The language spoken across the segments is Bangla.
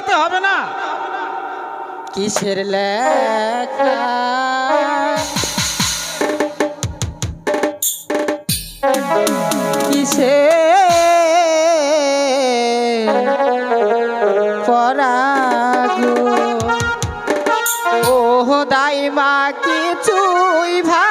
লাগাতে হবে না। কিসের লেখা? কিসে পরাগু? ও দাইমা কিছুই ভাই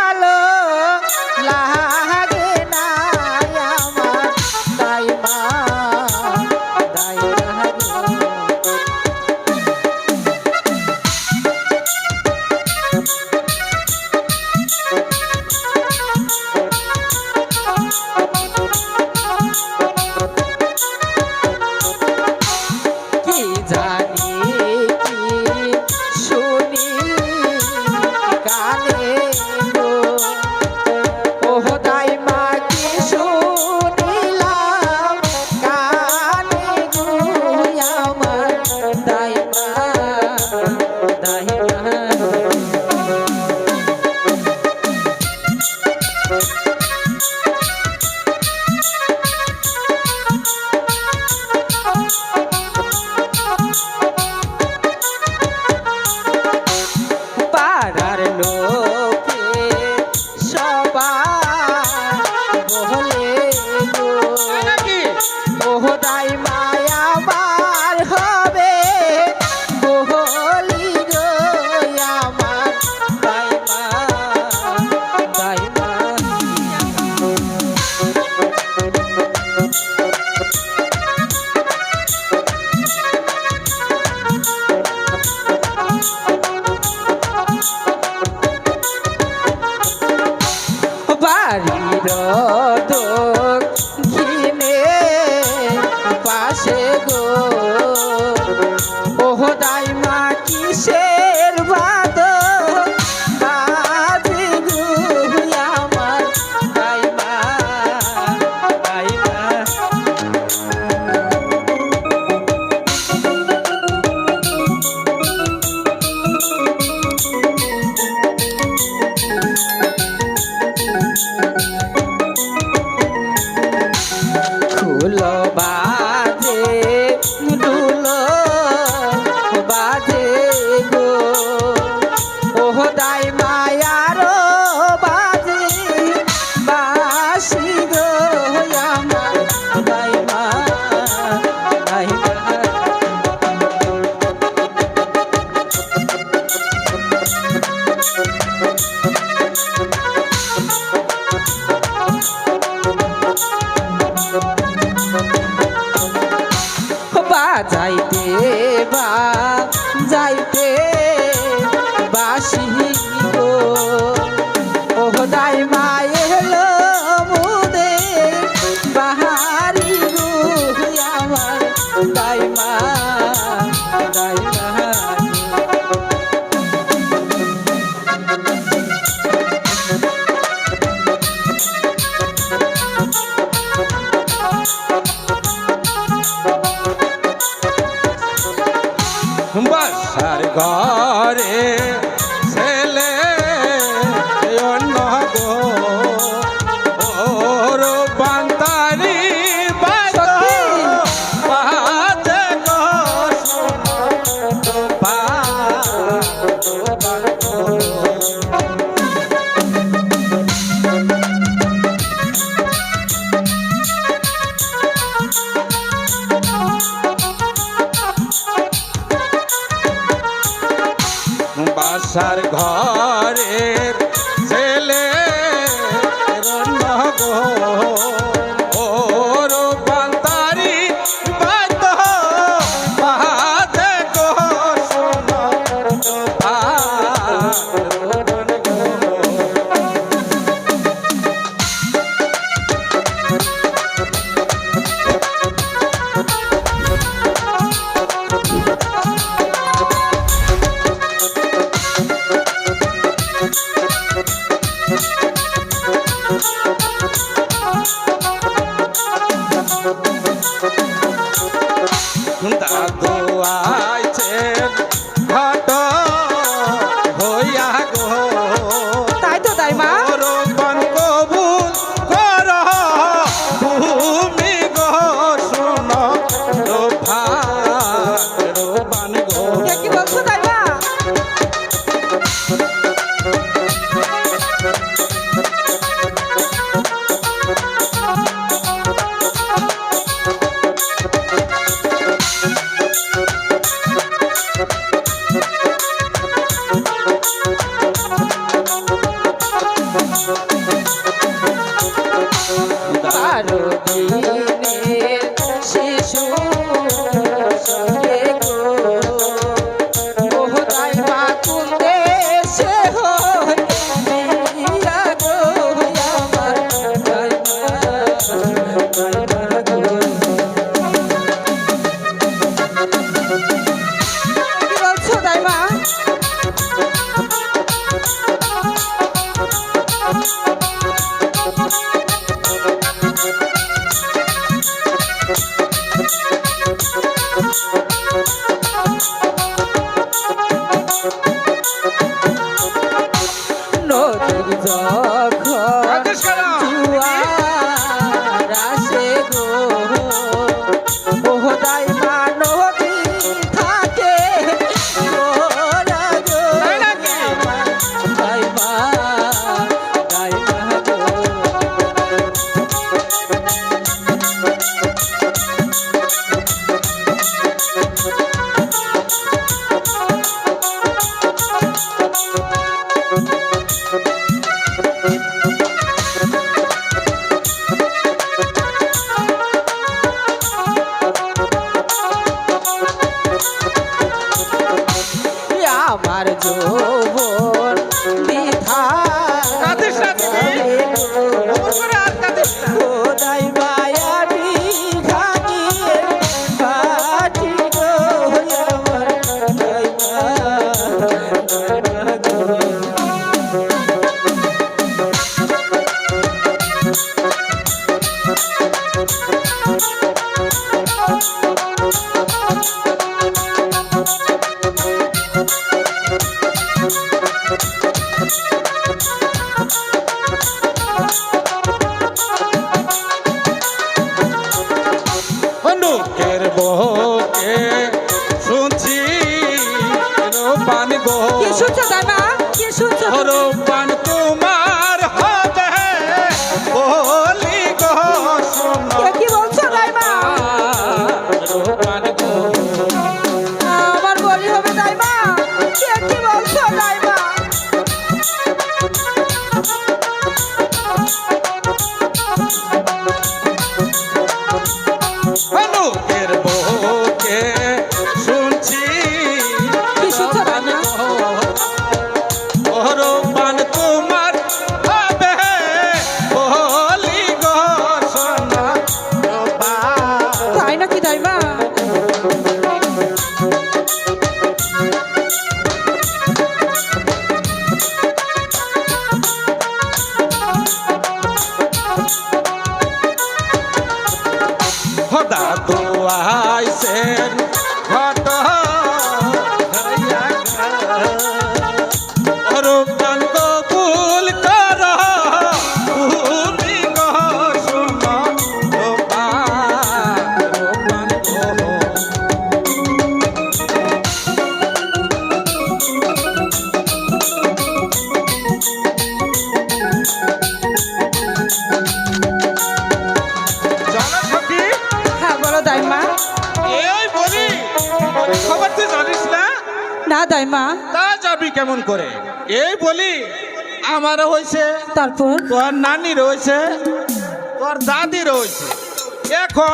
যাইতে রে দাদু আইছে ঘট হইয়া গো। তাই তো তাই মা। রোপণ কবুল কর ভূমি গো শুন রোপণ গো। আমার যৌবন বিধা বহ মা? তা কেমন করে? বলি আমারও হয়েছে তারপর?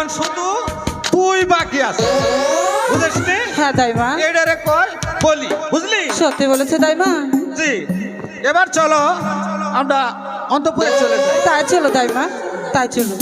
শুধু হ্যাঁ, বলি বুঝলি? সত্যি বলেছে দাইমা জি। এবার চলো আমরা অন্তপুরে চলে যাই। তাই চলো দাইমা তাই চলো।